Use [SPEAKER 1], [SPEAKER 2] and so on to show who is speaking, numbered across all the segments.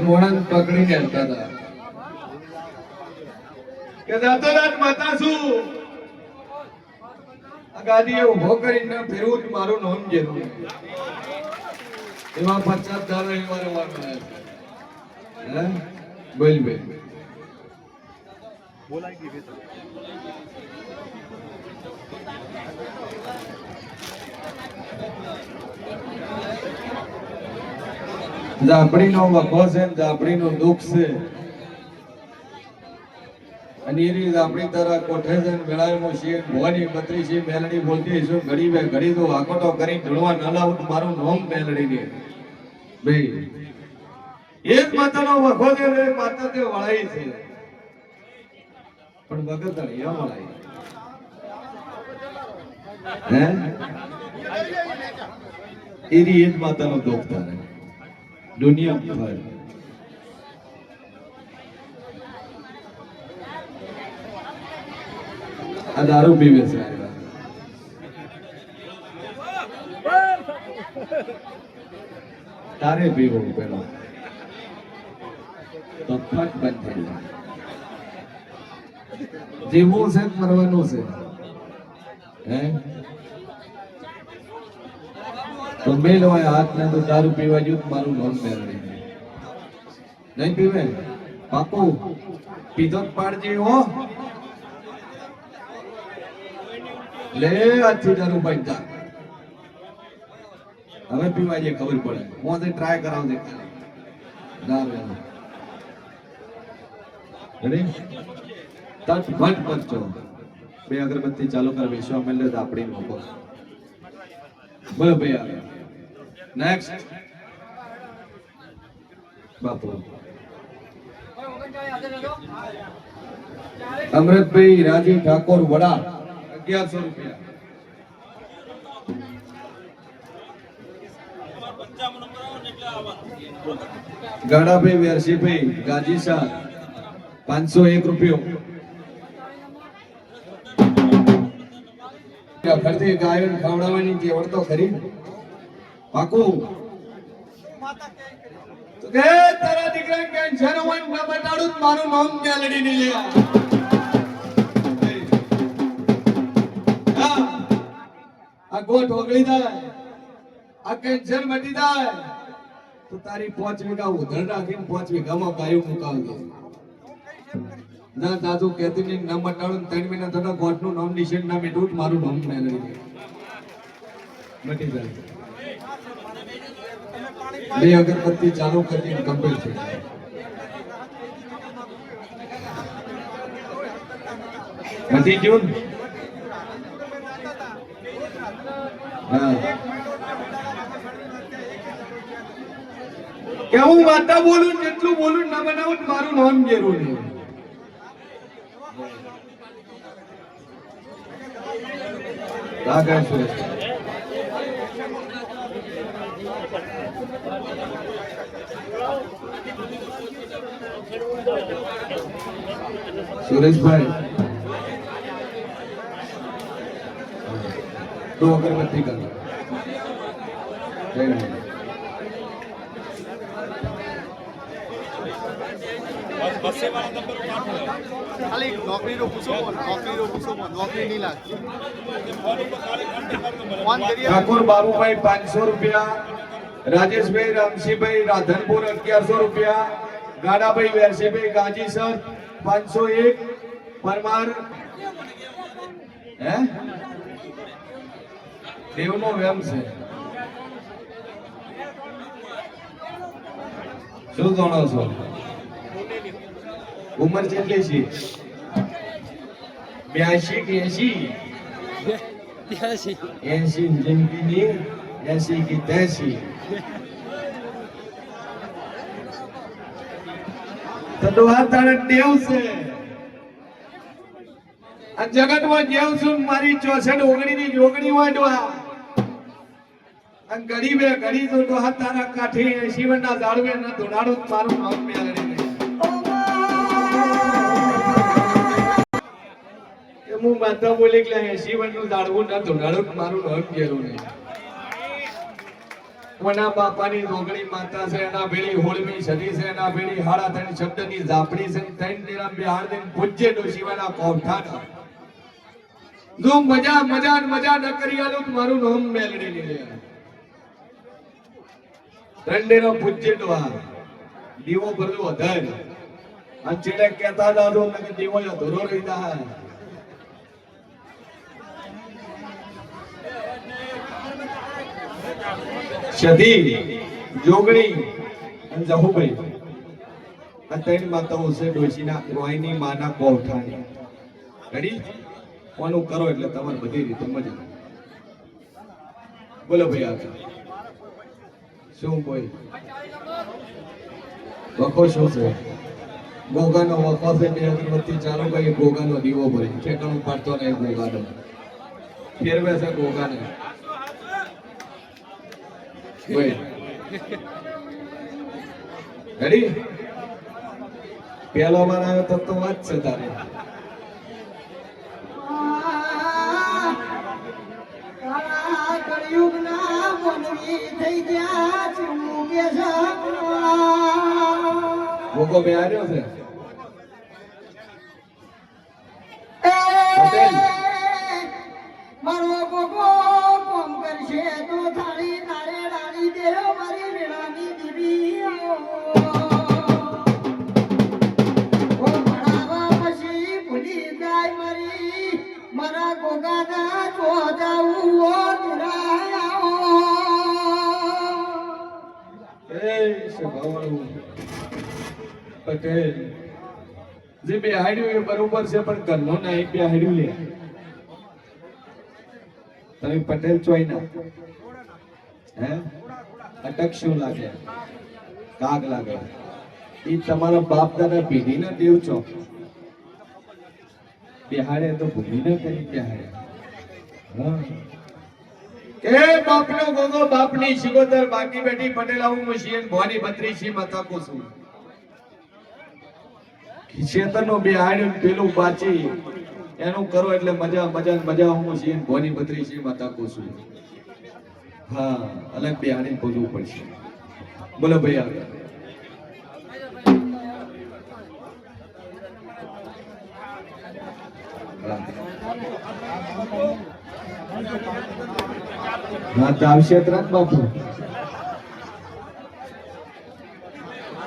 [SPEAKER 1] મોણન પકડીને હતા હતા કે માતા શું આ ગાડીએ ઊભો કરીને ફેરવું જ મારું નામ જેવું એમાં પચાસ દાડો એવા હે? બોલ બેન જાપડીનો વખો છે ને જાપડીનું દુઃખ છે. અને આપણી તરફ કોઠે છે ને છીએ ભવાની બત્રી છે મેલડી બોલતી છું ઘડી બે ઘડી તો વાકોટો કરી ઢળવા ન લાવું મારું નામ મેલડી ને ભાઈ, એ માતાનો વખો છે ને, માતા તે વળાઈ છે. પણ વગર તળિયા વળાઈ હે? એ રી એ જ માતાનો દુઃખ તારે. દુનિયા ભર. આ દારૂ પીવે છે. તારે પીવો પેલો. તો ફટ બંધ થઈ જાય. જીવવું છે મરવાનું છે. હે? તો મેં હોય હાથ ને તો દારૂ પીવા તો મારું લોન મેળવી નહીં પીવે? બાપુ, પીધો પાડજે હો. લે, આજથી દારૂ બંધ જા. હવે પીવા જે ખબર પડે. હું તે ટ્રાય કરાવજે દારૂ રેડી તટ ભટ કરજો બે અગરબત્તી ચાલુ કર વિશ્વ તો આપણી મોકો. બોલો, ભાઈ આવે નેક્સ્ટ બાપુ અમૃતભાઈ રાજીવ ઠાકોર વડા. અગિયારસો રૂપિયા. ગાડાભાઈ વેરસીભાઈ ગાજી શાહ પાંચસો એક રૂપિયો. ફરતી ગાયન ખવડાવવાની જે વળતો ખરી. પાકું. કે તારા દીકરા મારું નામ મેલડી ની લે. આ ગોટ ઓગળી જાય. આ કેન્સર મટી જાય. તો તારી પાંચ વીઘા ઉધર રાખીને પાંચ વીઘામાં ગાયું મુકાવજો ના, દાદુ કહેતી નહીં ન મટાડું ત્રણ મહિના થતા ગોઠનું નામ નિશેન ના તો મારું નામ દે મટી જાય. બે અગરબત્તી ચાલુ કરી કમ્પ્લીટ છે મટી ગયું ને? હા. કે હું વાતા બોલું જેટલું બોલું ના બનાવું મારું નામ જરૂર નહીં. રાગા સુરેશ સુરેશભાઈ તો અગરબત્તી કરો જય માતા.
[SPEAKER 2] ખાલી નોકરીનો પૂછો કોણ નોકરીનો પૂછો કોણ નોકરી નહીં લાગતી ફોન કરીએ
[SPEAKER 1] ઠાકોર બાબુભાઈ પાંચસો રૂપિયા રાજેશભાઈ રામસિંહભાઈ રાધનપુર અગિયારસો રૂપિયા ગાડાભાઈ વેરસેભાઈ ગાંધી સર પાંચસો એક પરમાર. હે? દેવનો વેમ છે. શું ગણો છો? ઉંમર કેટલી છે? બ્યાસી કે એસી એસી જિંદગીની એસી કે ત્યાસી તો ડોહા તારે ટેવ છે. મારી ચોસઠ ઓગણી ની જોગણી હોય ગરીબે ઘડી તો ડોહા તારા કાઠી શિવના ઝાડવે ના ધોડાડો મારું નામ મેળવી દે. હું માતા બોલી કે શિવન ઝાડવું ના ધોડાડું મારું નામ ઘેરું નહીં કોના બાપાની રોગણી માતા છે, એના ભેળી હોળમી સદી છે, એના ભેળી હાડા ત્રણ શબ્દની ઝાપડી છે, ત્રણ તેરા બિહાર દિન પૂજ્ય ડોશીવાના કોઠાના જો મજા મજા મજા ન કરી આલો તો મારું નામ મેલડી ની લે. ત્રણેનો પૂજ્ય ડોહા દીવો ભરલો અધર. અને ચેડે કહેતા દાદો મને દીવો અધૂરો રહી જાય. સધી જોગણી અને જહુભાઈ આ ત્રણ માતાઓ છે ડોશીના, રોહિણી, માના કોઠાની રેડી કોનું કરો એટલે તમારે બધી રીતે મજા બોલો ભાઈ આગળ. શું કોઈ? વખો શું છે? ગોગાનો વખો છે બે અગરબત્તી ચાલુ કરી ગોગાનો દીવો ભરે ઠેકાણું પાડતો નહીં ગોગાનો. ફેરવે છે ગોગાને. Wait. રેડી પેલો માર આવ્યો તો તો વાત છે તારે.
[SPEAKER 3] કાળા કળિયુગના વનવી થઈ ગયા છે
[SPEAKER 1] ગોગો બે આવ્યો છે. પટેલ જે બેહાડ્યું એ બરોબર છે, પણ ઘરનો નહીં બેહાડ્યું લે. તમે પટેલ ચોઈ ના હે? અટક શું લાગે? કાગ લાગે. એ તમારા બાપ દાદા પેઢી ના દેવ છો. બેહાડે તો ભૂમિ ના કરી હા. એ બાપનો ગોગો બાપની શિગોતર બાકી બેઠી પટેલ આવું મશીન ભવાની બત્રી સી મતા ખેતરનો બે આડ્યું પેલું બાચી એનું કરો એટલે મજા મજા મજા હું છીએ ભોની બત્રી સી માતા કોશું હા, અલગ બે આડીને ભોજવું પડશે. બોલો ભાઈ આગળ. હા, તો આવશે ત્રણ બાપુ
[SPEAKER 2] આ નોંધતા ના આપે
[SPEAKER 1] બાપુ કેન્ટીન નથી થઈ રહ્યા છે
[SPEAKER 4] તો અમે મોની તો મારું કામ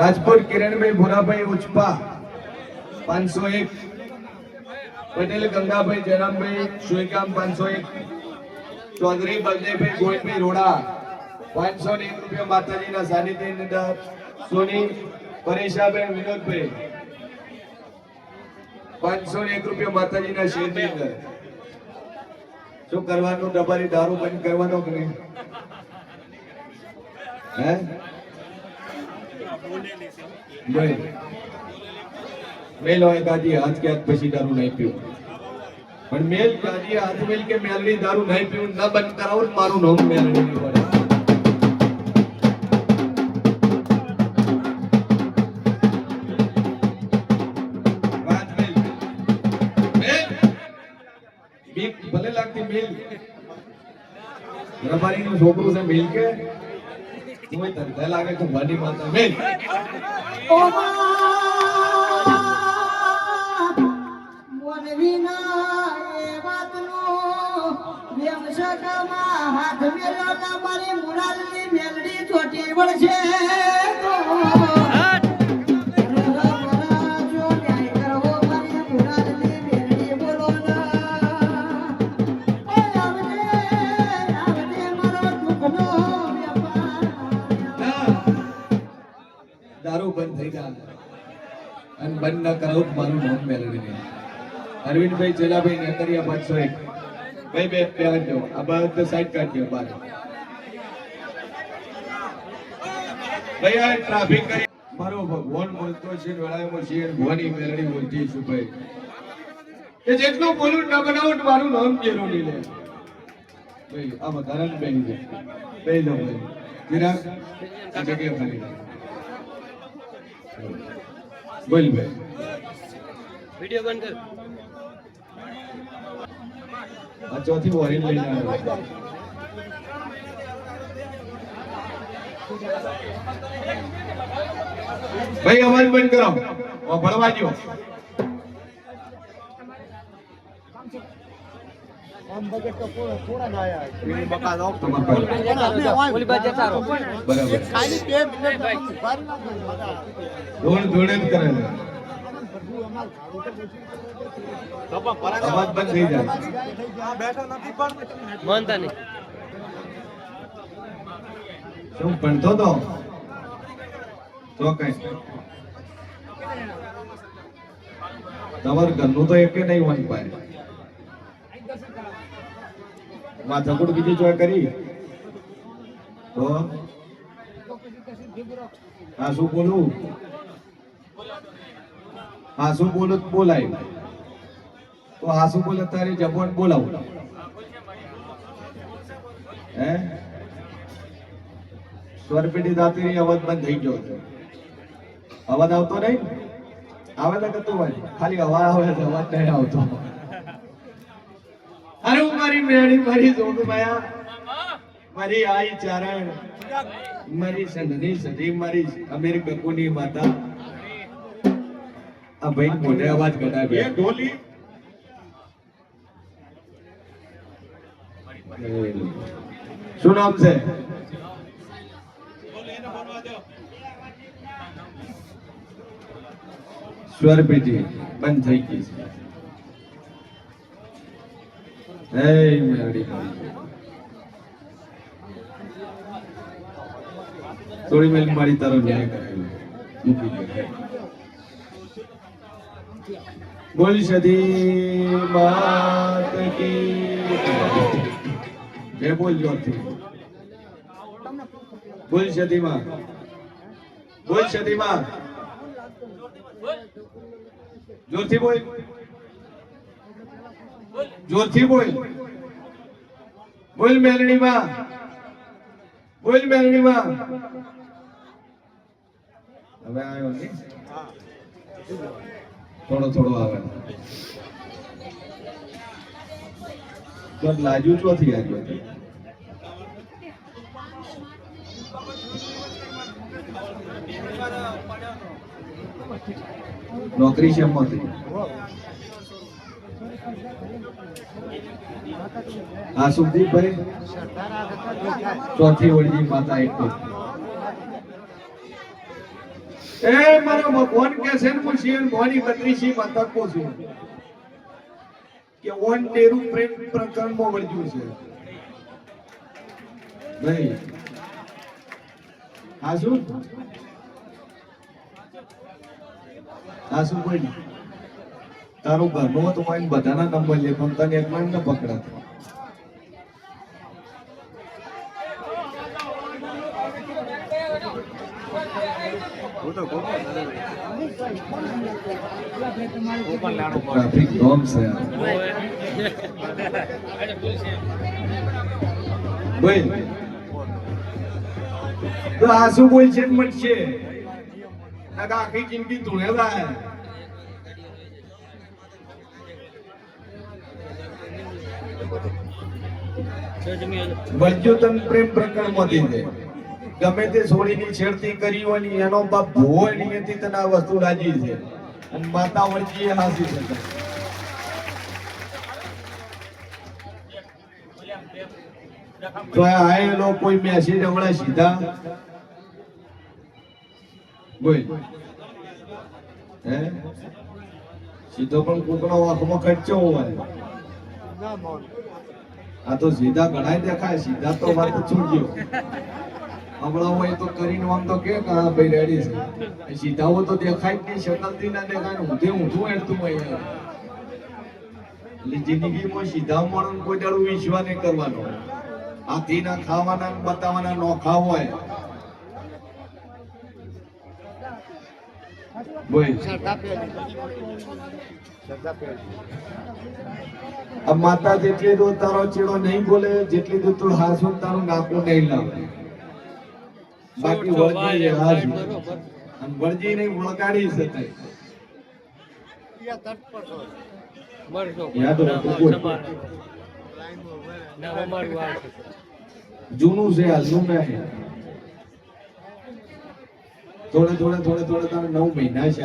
[SPEAKER 1] રાજપુર કિરણભાઈ ભોરાભાઈ ઉચપા પાંચસો એક. પટેલ ગંગાભાઈ જયરામભાઈ સુઈગામ પાંચસો એક. ચૌધરી બલદેવભાઈ ગોયભાઈ રોડા, પાંચસો ને એક રૂપિયા માતાજીના સાનિધ્યની અંદર સોની, પરેશાબેન વિનોદભાઈ. પાંચસો એક રૂપિયા માતાજીના શેરની અંદર. શું કરવાનું? ડબારી દારૂ બંધ કરવાનો કે નહીં? હે? ભાઈ મેલ હોય દાદી હાથ કે હાથ પછી દારૂ નહીં પીવું. પણ મેલ દાદી હાથ મેલ કે મેલડી દારૂ નહીં પીવું. ના બંધ કરાવું મારું નામ મેલડી રબારીનું છોકરું છે મિલકે કે? તું ધંધા લાગે તો ભવાની માતા. મેલ!
[SPEAKER 3] હાથ મેળવતા મારી મુરાલની મેલડી ચોટી વળશે
[SPEAKER 1] બંધ થઈ જાય અને બંધ ન કરાવું મારું નામ મેળવી અરવિંદભાઈ ચેલાભાઈ નેતરિયા પાંચસો એક. ભાઈ, બે બે આપજો આ બધા સાઈડ કાઢજો બાર. ભાઈ ટ્રાફિક કરી. મારો ભગવાન બોલતો છે વેળામાં છે ભવાની મેળડી બોલતી છું ભાઈ. કે જેટલું બોલું ન બનાવું મારું નામ જેરો નહીં લે. ભાઈ, આ વધારાનું બેહી જાય બેહી જાઓ ભાઈ. આ જગ્યા ખાલી બોલ ભાઈ
[SPEAKER 4] વિડિયો બંધ કર.
[SPEAKER 1] આ ચોથી વોરિન લઈને આવ્યો. ભાઈ અવાજ બંધ કરો. ભણવા દો
[SPEAKER 2] વીણી બકા દો.
[SPEAKER 1] તમારા પાસે.
[SPEAKER 4] ઓલી બાજુ જતા રહો.
[SPEAKER 1] બરાબર
[SPEAKER 2] ખાલી બે મિનિટ ઉભારી ના કરી બકા.
[SPEAKER 1] ધોણ ધોણે જ કરે છે.
[SPEAKER 2] તો પણ પરાગ
[SPEAKER 1] અવાજ બંધ થઈ જાય
[SPEAKER 2] બેઠો નથી પણ
[SPEAKER 4] માનતા નહીં.
[SPEAKER 1] શું ભણતો તો? તો કઈ. તમારું ઘરનું તો એક નહીં વન પાસે માથાકૂટ બીજી જોય કરી. તો? હા, શું બોલું? હા, શું બોલું બોલાય. તો હા, શું બોલે તારી જબાન બોલાવું. હે? સ્વરપેટી દાતીની અવાજ બંધ થઈ ગયો છે. અવાજ આવતો નહીં? આવે તો કતું હોય? ખાલી અવાજ આવે છે, અવાજ નહીં આવતો. મારી મેણી મારી જોગમાયા મારી આઈ ચારણ. મારી સંધની સધી મારી અમીર ગકુની માતા. આ ભાઈ મોઢે અવાજ કઢાવે ઢોલી. શું નામ છે? સ્વર પેટી બંધ થઈ ગઈ છે. હે મેરડી થોડી મેલ મારી તારો ન્યાય કરાયો મૂકી દે. બોલ સદી માત કી. જય બોલ જોરથી બોલ સદીમાં બોલ સદીમાં જોરથી બોલ. જોરથી બોલ. બોલ મેલડીમાં બોલ મેલડીમાં હવે આવ્યો ને થોડો થોડો આવે. તો લાજુ ચોથી આવ્યો નોકરી છે એમાંથી આ સુખદીપભાઈ ચોથી ઓળજી માતા એક એ મારો ભગવાન કે છે ને હું શિવ ભવાની બત્રીસી માતા કો છું. કે ઓન તેરું પ્રેમ પ્રકરણમાં વળગ્યું છે. નહીં હા શું? હા શું કોઈ તારું ઘરનું તો મારી બધાના નંબર લે પણ તને એક એમ ન પકડાતો
[SPEAKER 2] હું તો ગોપો
[SPEAKER 1] ટ્રાફિક જોમ છે. ભાઈ તો આ શું બોલ છે મત છે. આખી જિંદગી ધૂળે હે વજ્યુતન તન પ્રેમ પ્રકરણમાં છે ગમે તે છોડીની છેડતી કરી હોય એનો બાપ ભૂવો એની તને આ વસ્તુ રાજી છે. અને માતા વળજી એ હાસી તો આ એનો કોઈ મેસેજ હમણાં સીધા? બોલ. હે? સીધો પણ કોકનો આંખમાં ખર્ચો હોય. આ તો સીધા ગણાય દેખાય સીધા તો વાત છૂટ્યો હમણાં હોય તો કરીને આમ તો કે ભાઈ રેડી છે. સીધાઓ તો દેખાય જ નહીં, શકલથી ના દેખાય ઊંધે ઊંધું હેડતું હોય. એટલે જિંદગીમાં સીધા માણસ કોઈ દાડો વિશ્વાસ નહીં કરવાનો. હાથી ના ખાવાના બતાવવાના નોખા હોય. માતા જેટલી દૂર તારો ચીડો નહીં બોલે, જેટલી દૂર તું હાસુ તારું નાકું નહીં લાવે. બાકી વળજી હાસુ અને વળજી ને વળગાડી યાદ
[SPEAKER 4] છે.
[SPEAKER 1] જૂનું છે હાલનું નહીં થોડે થોડે થોડે થોડે તારે નવ મહિના છે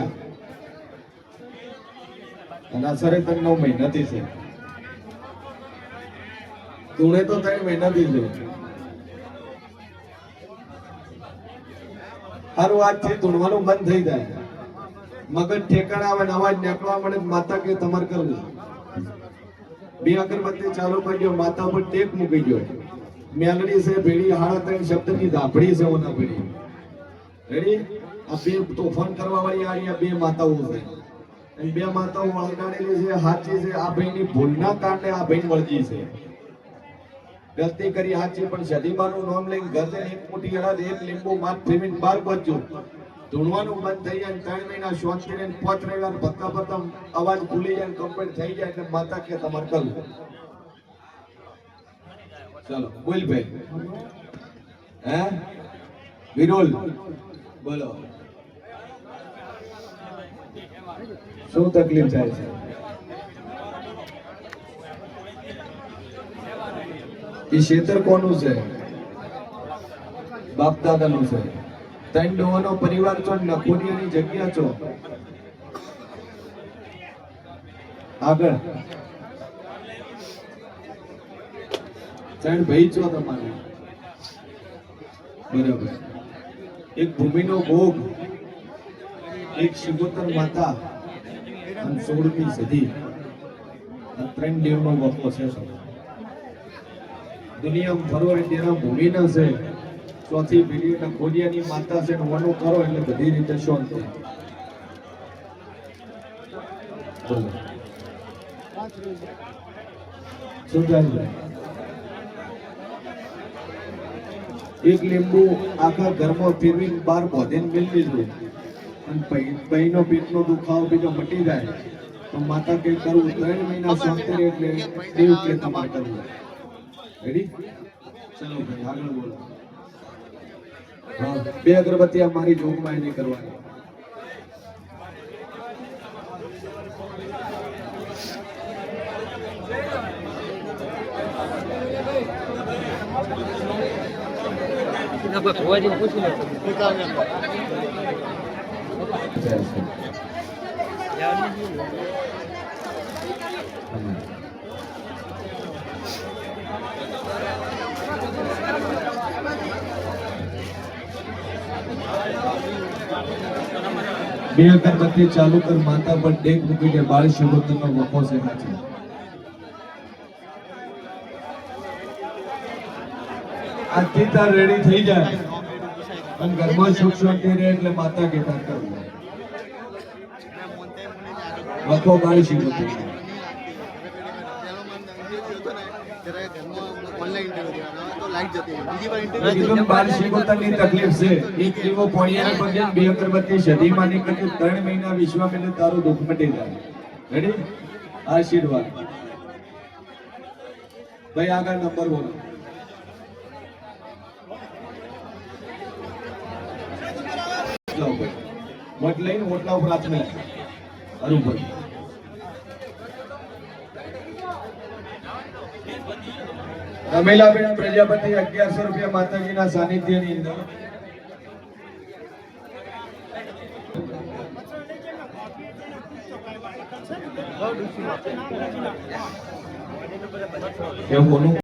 [SPEAKER 1] અને અસરે સરે તને નવ મહિનાથી છે. તુણે તો ત્રણ મહિનાથી છે. આજ છે, ધૂણવાનું બંધ થઈ જાય. મગજ ઠેકાણા આવે અવાજ નીકળવા મળે માતા કે તમારે કરવું બે અગરબત્તી ચાલુ કરી ગયો માતા પર ટેક મૂકી ગયો મેલડી છે ભેડી હાડા ત્રણ શબ્દની ધાપડી છે ઓના ભેડી રેડી આ બે તોફાન કરવા વાળી આ બે માતાઓ છે. બે માતાઓ વળગાડેલી છે, હાચી છે, આ ભાઈની ભૂલના કારણે આ ભાઈ વળગી છે. ગલતી કરી હાચી, પણ સદીમાનું નામ લઈને ગરદન એક અડાદ એક લીંબુ માથ ફેમીન બાર પહોંચ્યું ધૂણવાનું બંધ થઈ જાય ત્રણ મહિના શાંતિ કરીને પાંચ રવિવાર ભક્તા ભરતા અવાજ ભૂલી જાય કમ્પ્લીટ થઈ જાય એટલે માતા કે તમારે કરવું. ચાલો બોલ ભાઈ હે? વિરોલ, બોલો. શું તકલીફ થાય છે? એ ક્ષેત્ર કોનું છે? બાપ દાદાનું છે. ત્રણ ડોવાનો પરિવાર છો નખોડિયાની જગ્યા છો? આગળ. ત્રણ ભાઈ છો તમારે. બરાબર. એક ભૂમિનો ભોગ, એક શિગોતર માતા અને સોળમી સદી. ત્રણ દેવનો વખો છે સૌ. દુનિયામાં ફરો એટલે એના ભૂમિના છે. ચોથી પેઢીના ખોડિયાની માતા છે વનો કરો એટલે બધી રીતે શાંતિ. એક લીંબુ આખા ઘરમાં ફેરવી બાર ભોજન મેળવી દીધું અને બહેનો પેટનો દુખાવો બીજો મટી જાય. તો માતા કઈ કરવું? ત્રણ મહિના શાંતિ એટલે દેવ કે તમારે કરવું. રેડી ચલો ભાઈ આગળ બોલો. બે અગરબત્તી આ મારી જોગમાં એની કરવાની.
[SPEAKER 4] ના કોઈ ભુવાજીને પૂછી લો
[SPEAKER 2] નીકાળને પર.
[SPEAKER 1] જય શ્રી હમ. બે અગરબત્તી ચાલુ કર, માતા પર ડેક મૂકીને બાળ શિવોત્તરનો વખો છે. હાચી આજથી તાર રેડી થઈ જાય. અને ઘરમાં સુખ શાંતિ રહે એટલે માતા કે તાર કરવું. વખો બાળ શિવોત્તર
[SPEAKER 2] નહીં લાગતી. પેલો મને interview થયો ને, ત્યારે ઘરમાં online interview થયો. હવે તો light જતી રહી. બીજી વાર interview
[SPEAKER 1] કીધું ને બાળ શિવોત્તરની તકલીફ છે. એક દીવો પોણિયાના પગે બે અગરબત્તી સદીમાં નીકળી ત્રણ મહિના વિશ્વા મેલે તારું દુઃખ મટી જાય. રેડી આશીર્વાદ ભાઈ આગળ નંબર બોલો. વટ લઈને ઓટલા ઉપર હાથ નાખ. હરું રમેલાબેન પ્રજાપતિ અગિયારસો રૂપિયા માતાજીના સાનિધ્યની અંદર. એવું બોલું